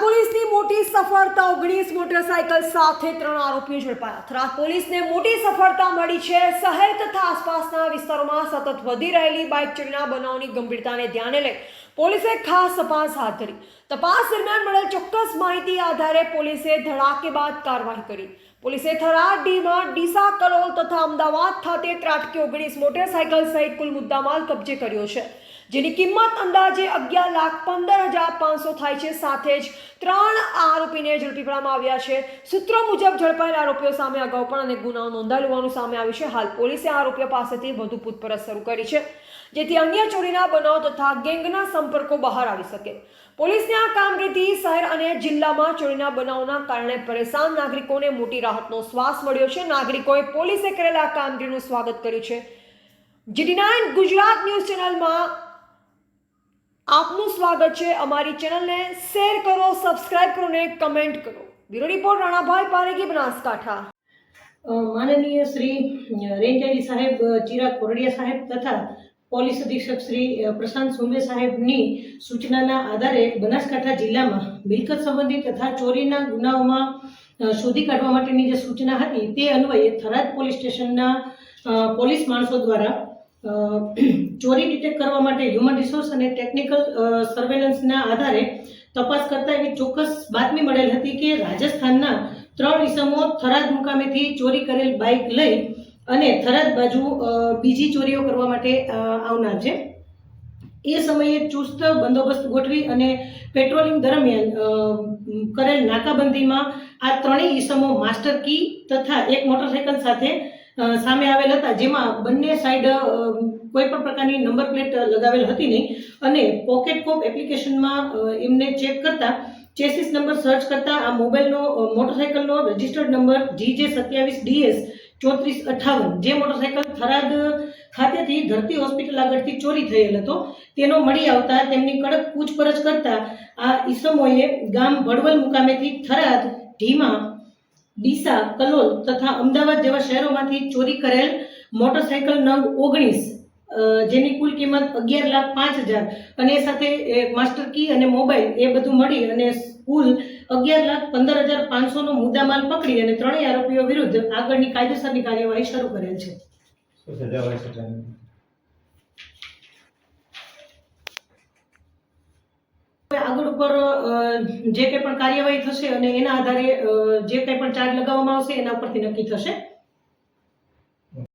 પોલીસની મોટી સફળતા, ઓગણીસ મોટરસાયકલ સાથે ત્રણ આરોપીઓ ઝડપાયા. થરાદ પોલીસને મોટી સફળતા મળી છે. શહેર તથા આસપાસના વિસ્તારોમાં સતત વધી રહેલી બાઇક ચોરીના બનાવની ગંભીરતાને ધ્યાને લઈ પોલીસે ખાસ તપાસ હાથ ધરી. તપાસ દરમિયાન મળેલ ચોક્કસ માહિતી આધારે પોલીસે ધડાકે બાદ કાર્યવાહી કરી. પોલીસે થરાદ ડીમાં ડીસા કલોલ તથા અમદાવાદ ખાતે ત્રાટકી ઓગણીસ મોટરસાયકલ સહિત કુલ મુદ્દામાલ કબજે કર્યો છે, જેની કિંમત અંદાજે અગિયાર લાખ પંદર હજાર પાંચસો થાય છે. સાથે જ ત્રણ આરોપીને ઝડપી પાડવામાં આવ્યા છે. સૂત્રો મુજબ ઝડપાયેલા આરોપીઓ સામે અગાઉ પણ અનેક ગુનાઓ નોંધાયેલ સામે આવ્યું છે. હાલ પોલીસે આરોપીઓ પાસેથી વધુ પૂછપરછ શરૂ કરી છે, જેથી અન્ય ચોરીના બનાવ તથા ગેંગના સંપર્કો બહાર આવી શકે. પોલીસની આ કામગીરીથી શહેર અને જિલ્લામાં ચોરીના બનાવના કારણે પરેશાન નાગરિકોને મોટી રાહતનો શ્વાસ મળ્યો છે. નાગરિકોએ પોલીસે કરેલા આ કામગીરીનું સ્વાગત કર્યું છે. જીટી નાઇન ગુજરાત ન્યૂઝ ચેનલમાં આપનું સ્વાગત છે. અમારી ચેનલને શેર કરો, સબસ્ક્રાઇબ કરો ને કમેન્ટ કરો. Bureau report Ranabhai Paregi Banaskantha. માનનીય શ્રી રેન્જારી સાહેબ ચિરાગ કોરડિયા સાહેબ તથા પોલીસ અધિક્ષક શ્રી પ્રશાંત સુંબે સાહેબની સૂચનાના આધારે બનાસકાંઠા જિલ્લામાં મિલકત સંબંધી તથા ચોરીના ગુનાઓમાં શોધી કાઢવા માટેની જે સૂચના હતી તે અન્વયે થરાદ પોલીસ સ્ટેશનના પોલીસ માણસો દ્વારા ચોરી ડિટેક્ટ કરવા માટે હ્યુમન રિસોર્સ અને ટેકનિકલ સર્વેલન્સના આધારે તપાસ કરતા એવી ચોક્કસ બાતમી મળેલ હતી કે રાજસ્થાનના ત્રણ ઈસમો થરાદ મુકામેથી ચોરી કરેલ બાઇક લઈ અને થરાદ બાજુ બીજી ચોરીઓ કરવા માટે આવનાર છે. એ સમયે ચુસ્ત બંદોબસ્ત ગોઠવી અને પેટ્રોલિંગ દરમિયાન કરેલ નાકાબંધીમાં આ ત્રણેય ઈસમો માસ્ટર કી તથા એક મોટરસાયકલ સાથે સામે આવેલ હતા, જેમાં બંને સાઈડ કોઈ પણ પ્રકારની નંબર પ્લેટ લગાવેલ હતી નહીં. અને પોકેટ કોપ એપ્લિકેશનમાં એમને ચેક કરતા ચેસિસ નંબર સર્ચ કરતા, આ મોબાઈલનો મોટરસાયકલનો રજિસ્ટર્ડ નંબર જી જે સત્યાવીસ ડીએસ ચોત્રીસ અઠાવન. જે મોટરસાયકલ થરાદ ખાતેથી ધરતી હોસ્પિટલ આગળથી ચોરી થયેલ હતો. તેનો મળી આવતા તેમની કડક પૂછપરછ કરતા આ ઈસમોએ ગામ ભડવલ મુકામેથી થરાદ, ઢીમા, ડીસા, કલોલ તથા અમદાવાદ જેવા શહેરોમાંથી ચોરી કરેલ મોટરસાયકલ નંગ ઓગણીસ જેની કુલ કિંમત અગિયાર લાખ પાંચ હજાર. અને સાથે માસ્ટર કી અને મોબાઈલ એ બધું મળી અને કુલ અગિયાર લાખ પંદર હજાર પાંચસોનો મુદ્દામાલ પકડી અને ત્રણેય આરોપીઓ વિરુદ્ધ આગળની કાયદેસરની કાર્યવાહી શરૂ કરેલ છે. આગળ ઉપર જે કંઈ પણ કાર્યવાહી થશે અને એના આધારે જે કંઈ પણ ચાર્જ લગાવવામાં આવશે એના ઉપરથી નક્કી થશે.